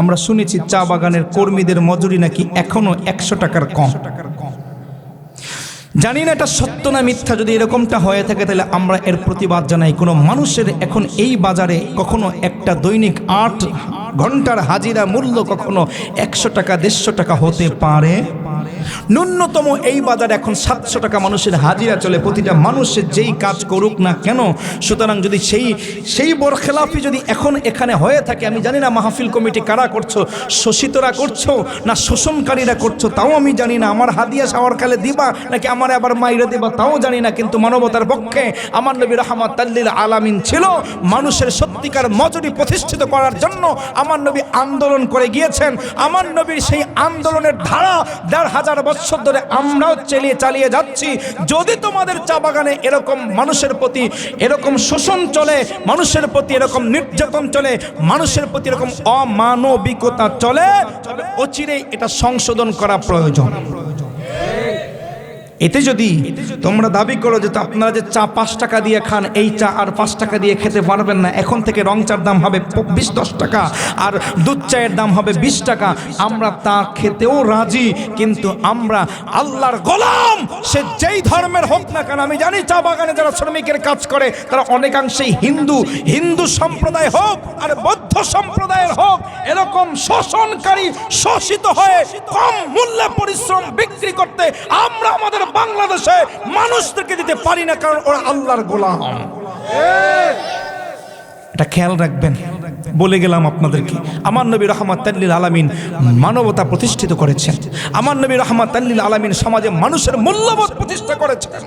আমরা শুনেছি চা বাগানের কর্মীদের মজুরি নাকি এখনও একশো টাকার কম। জানি না এটা সত্য না মিথ্যা, যদি এরকমটা হয়ে থাকে তাহলে আমরা এর প্রতিবাদ জানাই। কোনো মানুষের এখন এই বাজারে কখনো একটা দৈনিক আট ঘণ্টার হাজিরা মূল্য কখনো একশো টাকা, দেড়শো টাকা হতে পারে। ন্যূনতম এই বাজার এখন সাতশো টাকা মানুষের হাজিরা চলে। প্রতিটা মানুষের যেই কাজ করুক না কেন, সুতরাং যদি সেই সেই বরখেলাফি যদি এখন এখানে হয়ে থাকে, আমি জানি না মাহফিল কমিটি কারা করছ, শোষিতরা করছ না শোষণকারীরা করছ, তাও আমি জানি না। আমার হাদিয়া সাওয়ার কালে দিবা, নাকি আমার আবার মাইরে দিবা, তাও জানি না। কিন্তু মানবতার পক্ষে আমার নবী রহমত তাল্লিল আলামিন ছিল মানুষের সত্যিকার মজুরি প্রতিষ্ঠিত করার জন্য আমার নবী আন্দোলন করে গিয়েছেন। আমার নবীর সেই আন্দোলনের ধারা দেড় হাজার বছর ধরে আমরাও চালিয়ে চালিয়ে যাচ্ছি। যদি তোমাদের চা বাগানে এরকম মানুষের প্রতি এরকম শোষণ চলে, মানুষের প্রতি এরকম নির্যাতন চলে, মানুষের প্রতি এরকম অমানবিকতা চলে অচিরেই এটা সংশোধন করা প্রয়োজন। এতে যদি তোমরা দাবি করো যে আপনারা যে চা পাঁচ টাকা দিয়ে খান, এই চা আর পাঁচ টাকা দিয়ে খেতে পারবেন না, এখন থেকে রং চার দাম হবে বিশ দশ টাকা আর দুধ চায়ের দাম হবে বিশ টাকা, আমরা তা খেতেও রাজি, কিন্তু আমরা আল্লাহর গোলাম, সে যেই ধর্মের হোক না কেন, আমি জানি চা বাগানে যারা শ্রমিকের কাজ করে, তারা অনেকাংশেই হিন্দু হিন্দু সম্প্রদায় হোক আর বৌদ্ধ সম্প্রদায়ের হোক এরকম শোষণকারী শোষিত হয়ে কম মূল্যে পরিশ্রম বিক্রি করতে আমরা আমাদের বাংলাদেশে মানুষদেরকে দিতে পারি না কারণ ওরা আল্লাহর গোলাম। এটা খেয়াল রাখবেন। বলে গেলাম আপনাদেরকে। আমার নবী রহমত তাল্লিল আলামিন মানবতা প্রতিষ্ঠিত করেছেন। আমার নবী রহমত তাল্লিল আলামিন সমাজে মানুষের মূল্যবোধ প্রতিষ্ঠা করেছেন।